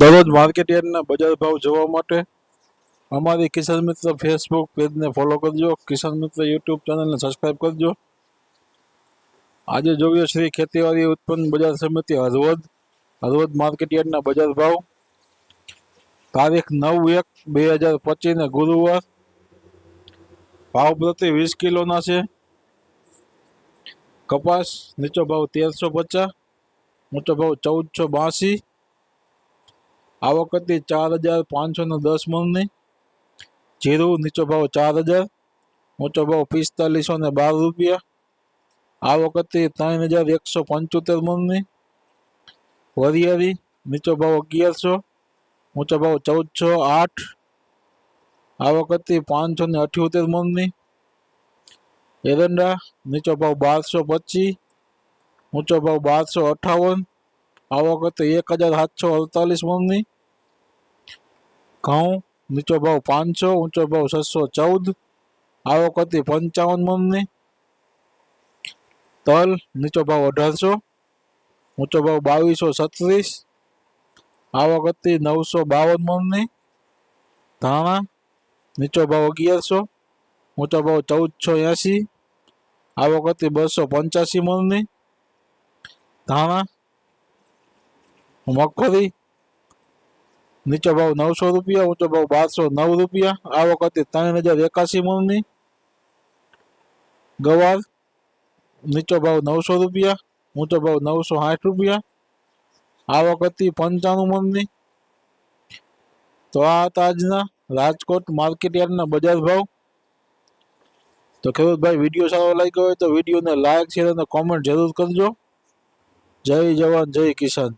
દરરોજ માર્કેટ યાર્ડના બજાર ભાવ જોવા માટે અમારી કિસાન મિત્ર ફેસબુક પેજને ફોલો કરજો. કિસાન મિત્ર યુટ્યુબ ચેનલને સબસ્ક્રાઈબ કરજો. આજે જોઈએ શ્રી ખેતીવાડી ઉત્પન્ન બજાર સમિતિ હરવદ હરવદ માર્કેટ યાર્ડના બજાર ભાવ. તારીખ નવ એક બે હજાર પચીસને ગુરુવાર. ભાવ પ્રતિ વીસ કિલોના છે. કપાસ નીચો ભાવ તેરસો પચાસ ઊંચો ભાવ ચૌદસો બાસી આવક વખતે ચાર હજાર પાંચસો ને દસ મણની જીરું નીચો ભાવ ચાર હજાર ઊંચો ભાવ પિસ્તાલીસો ને બાર રૂપિયા. આ વખતે ત્રણ હજાર એકસો પંચોતેર મણની વરિયાળી નીચો ભાવ અગિયારસો ઊંચો ભાવ ચૌદસો આઠ. આ વખતે પાંચસો ને અઠ્યોતેર મણની એરંડા નીચો ભાવ બારસો પચીસ ઊંચો ભાવ બારસો અઠાવન. આ વખતે એક હજાર સાતસો અડતાલીસ મણની ઘઉં નીચો ભાવ પાંચસો, ઊંચો ભાવ છસો ચૌદ, આવક હતી પંચાવન મણની તલ નીચો ભાવ અઢારસો, ઊંચો ભાવ બાવીસો છત્રીસ, આવક હતી નવસો બાવન મણની ધાણા નીચો ભાવ અગિયારસો, ઊંચો ભાવ ચૌદસો એંસી, આવક હતી બસો પંચ્યાસી મણની ધાણા, મગફળી નીચો ભાવ નવસો રૂપિયા, ઊંચો ભાવ બારસો નવ રૂપિયા. આવક હતી ત્રણ હજાર એકાસી મૂળની. ગવાર, નીચો ભાવ નવસો રૂપિયા, ઊંચો ભાવ નવસો સાઠ રૂપિયા. આવક હતી પંચાણું મણની તો આ હતા આજના રાજકોટ માર્કેટ યાર્ડના બજાર ભાવ. તો ખેડૂતભાઈ, વીડિયો સારો લાગ્યો હોય તો વિડીયોને લાઈક, શેર અને કોમેન્ટ જરૂર કરજો. જય જવાન, જય કિસાન.